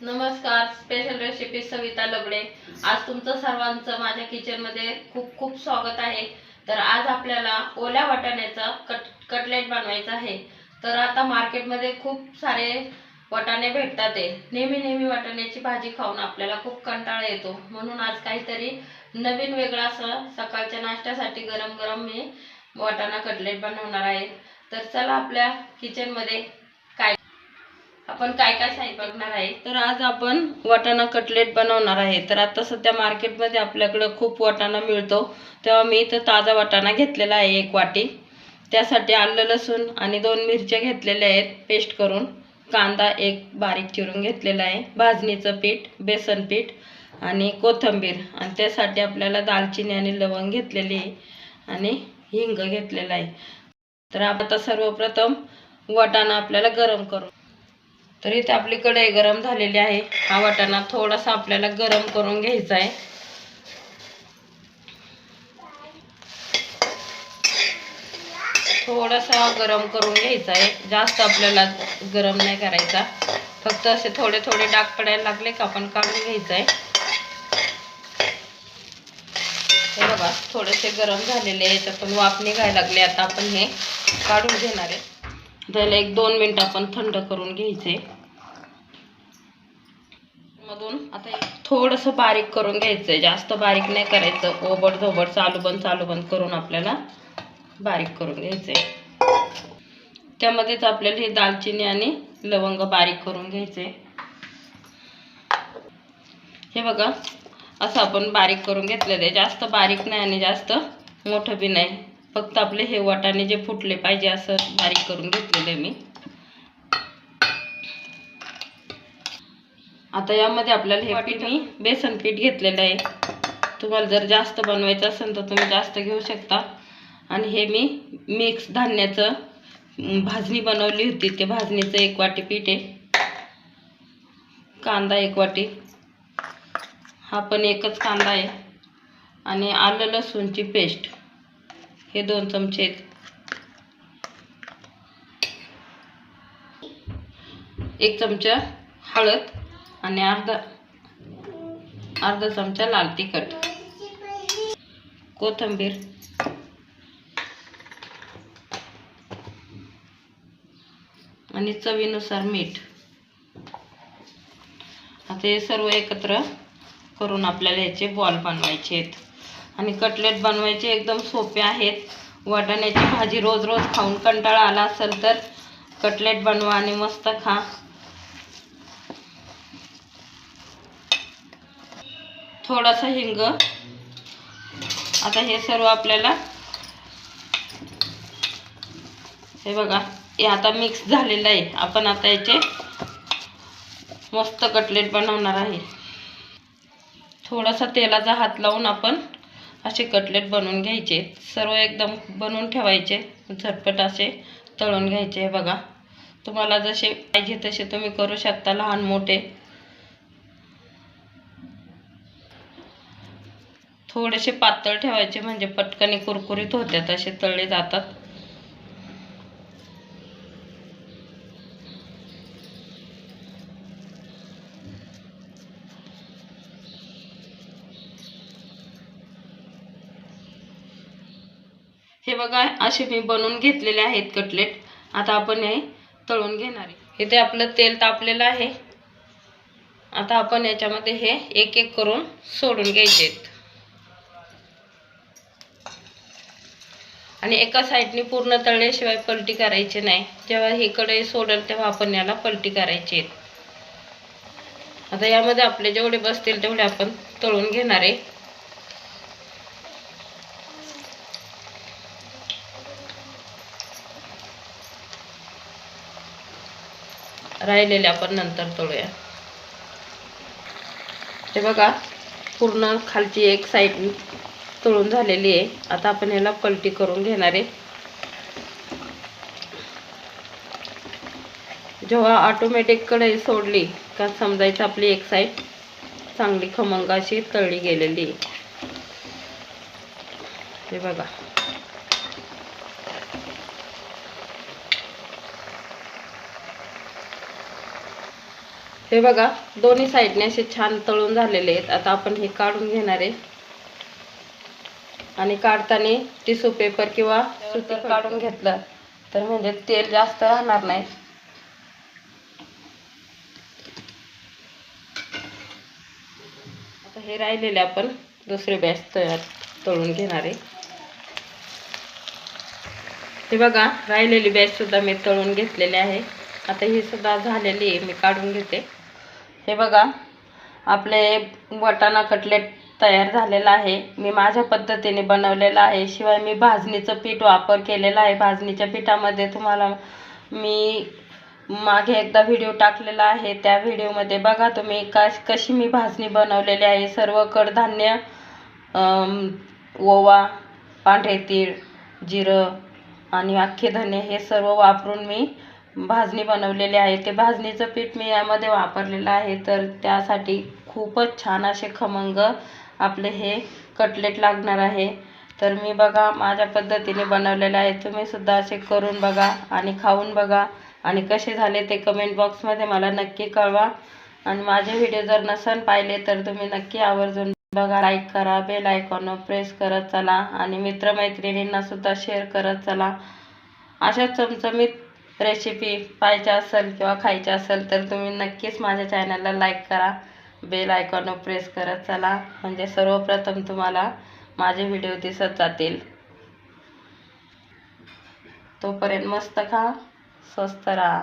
नमस्कार special recipe Savita लगडे. आज तुमचं सर्वांचं माझ्या किचनमध्ये खूप खूप स्वागत आहे. तर आज आपल्याला ओल्या वाटाण्याचा कट कटलेट बनवायचा आहे. तर आता मार्केटमध्ये खूप सारे वाटाणे भेटतात आहे. नेहमी नेहमी वाटाण्याची भाजी खाऊन आपल्याला खूप कंटाळा येतो. म्हणून आज काहीतरी नवीन वेगळा असं सकाळच्या नाश्त्यासाठी गरम गरम मी वाटाणा कटलेट बनवणार आहे. तर चला आपल्या किचनमध्ये आपण काय काय साहित्य बघणार आहे? तर आज आपण वाटाणा कटलेट बनवणार आहे. तर आता सध्या मार्केटमध्ये आपल्याकडं खूप वाटाणा मिळतो. तेव्हा मी इथं ताजा वाटाणा घेतलेला आहे एक वाटी. त्यासाठी आलं लसूण आणि दोन मिरच्या घेतलेल्या आहेत पेस्ट करून. कांदा एक बारीक चिरून घेतलेला आहे. भाजणीचं पीठ बेसन पीठ आणि कोथिंबीर. आणि त्यासाठी आपल्याला दालचिनी आणि लवंग घेतलेली आहे आणि हिंग घेतलेला आहे. तर आता सर्वप्रथम वाटाणा आपल्याला गरम करू. तर इथे आपली कढई गरम झालेली आहे. हा वाटाणा थोडासा आपल्याला गरम करून घ्यायचा आहे. थोडासा गरम करून घ्यायचा आहे. जास्त आपल्याला गरम नाही करायचा. फक्त असे थोडे थोडे डाग पडायला लागले का आपण काढून घ्यायचं आहे. हे बघा थोडेसे गरम झालेले आहे. त्यातून वाफ निघायला लागले. आता आपण हे काढून घेणार आहे. त्याला एक दोन मिनटं आपण थंड करून घ्यायचे. मधून आता एक थोडंसं बारीक करून घ्यायचं. आहे जास्त बारीक नाही करायचं. ओबड धोबड चालू बंद चालू बंद करून आपल्याला बारीक करून घ्यायचं. आहे त्यामध्येच आपल्याला हे दालचिनी आणि लवंग बारीक करून घ्यायचे. हे बघा असं आपण बारीक करून घेतलेलं आहे. जास्त बारीक नाही आणि जास्त मोठं बी नाही. फक्त आपले हे वाटाणे जे फुटले पाहिजे असं बारीक करून घेतलेलं आहे मी. आता यामध्ये आपल्याला हे पीठ मी बेसन पीठ घेतलेलं आहे. तुम्हाला जर जास्त बनवायचं असेल तर तुम्ही जास्त घेऊ शकता. आणि हे मी मिक्स धान्याचं भाजणी बनवली होती. ते भाजणीचं एक वाटी पीठ आहे. कांदा एक वाटी. हा पण एकच कांदा आहे. आणि आलं लसूणची पेस्ट. हे दोन चमचे आहेत. एक चमचा हळद आणि अर्धा अर्धा चमचा लाल तिखट. कोथिंबीर. आणि चवीनुसार मीठ. आता हे सर्व एकत्र करून आपल्याला याचे बॉल बनवायचे आहेत. आणि कटलेट बनवायचे एकदम सोपे आहेत. वाटाण्याची भाजी रोज रोज खाऊन कंटाळा आला असेल तर कटलेट बनवा आणि मस्त खा. थोडासा हिंग. आता हे सर्व आपल्याला हे बघा हे आता मिक्स झालेलं आहे. आपण आता याचे मस्त कटलेट बनवणार आहे. थोडासा तेलाचा हात लावून आपण असे कटलेट बनवून घ्यायचे. सर्व एकदम बनवून ठेवायचे. झटपट असे तळून घ्यायचे. हे बघा. तुम्हाला जसे पाहिजे तसे तुम्ही करू शकता लहान मोठे. थोडेसे पातळ ठेवायचे म्हणजे पटकन कुरकुरीत होतात. असे तळले जातात. हे बघा असे मी बनवून घेतलेले आहेत कटलेट. आता आपण हे तळून घेणार आहे. इथे आपलं तेल तापलेलं आहे. आता आपण याच्यामध्ये हे एक एक करून सोडून घ्यायचे. आहेत आणि एका साईडने पूर्ण तळल्याशिवाय पलटी करायची नाही. जेव्हा ही कढई सोडेल तेव्हा आपण याला पलटी करायची. आहेत आता यामध्ये आपले जेवढे बसतील तेवढे आपण तळून घेणार आहे. राहिलेले आपण नंतर तळूया हे बघा पूर्ण खालची एक साईड तळून झालेली आहे. आता आपण याला पलटी करून घेणार आहे. जेव्हा ऑटोमॅटिक कढई सोडली का समजायचं आपली एक साईड चांगली खमंग अशी तळली गेलेली आहे. हे बघा. हे बघा दोन्ही साईडने असे छान तळून झालेले आहेत. आता आपण हे काढून घेणार आहे. आणि काढताना टिश्यू पेपर किंवा सुती काढून घेतलं तर म्हणजे तेल जास्त राहणार नाही. आता हे राहिलेले आपण दुसरे बॅच तयार तळून घेणार आहे. हे बघा राहिलेली बॅच सुद्धा मी तळून घेतलेली आहे. आता ही सुद्धा झालेली आहे मी काढून घेते. हे बघा आपले वटाणा कटलेट तयार झालेला आहे. मी माझ्या पद्धतीने बनवलेला आहे. शिवाय मी भाजणीचं पीठ वापर केलेला आहे. भाजणीच्या पिठामध्ये तुम्हाला मी मागे एकदा व्हिडिओ टाकलेला आहे. त्या व्हिडिओमध्ये बघा तुम्ही कश कशी मी भाजणी बनवलेली आहे. सर्व कडधान्य ओवा पांढरे तीळ जिरं आणि अख्खे धने हे सर्व वापरून मी भाजणी बनवलेली आहे. ते भाजणीचं पीठ मी यामध्ये वापरलेलं आहे. तर त्यासाठी खूपच छान असे खमंग आपले हे कटलेट लागणार आहे. तर मी बघा माझ्या पद्धतीने बनवलेले आहे. तुम्ही सुद्धा असे करून बघा आणि खाऊन बघा. आणि कसे झाले ते कमेंट बॉक्समध्ये मला नक्की कळवा. आणि माझे व्हिडिओ जर नसन पाहिले तर तुम्ही नक्की आवर्जून बघा. लाईक करा बेल आयकॉन प्रेस करत चला. आणि मित्रमैत्रिणींनासुद्धा शेअर करत चला. अशा चमचमीत रेसिपी पाहिजे असेल किंवा खायची असेल तर तुम्ही नक्कीच माझ्या चॅनलला लाईक करा. बेल आयकॉन प्रेस करत चला. म्हणजे सर्वप्रथम तुम्हाला माझे व्हिडिओ दिसत जातील. तोपर्यंत मस्त खा. स्वस्त राहा.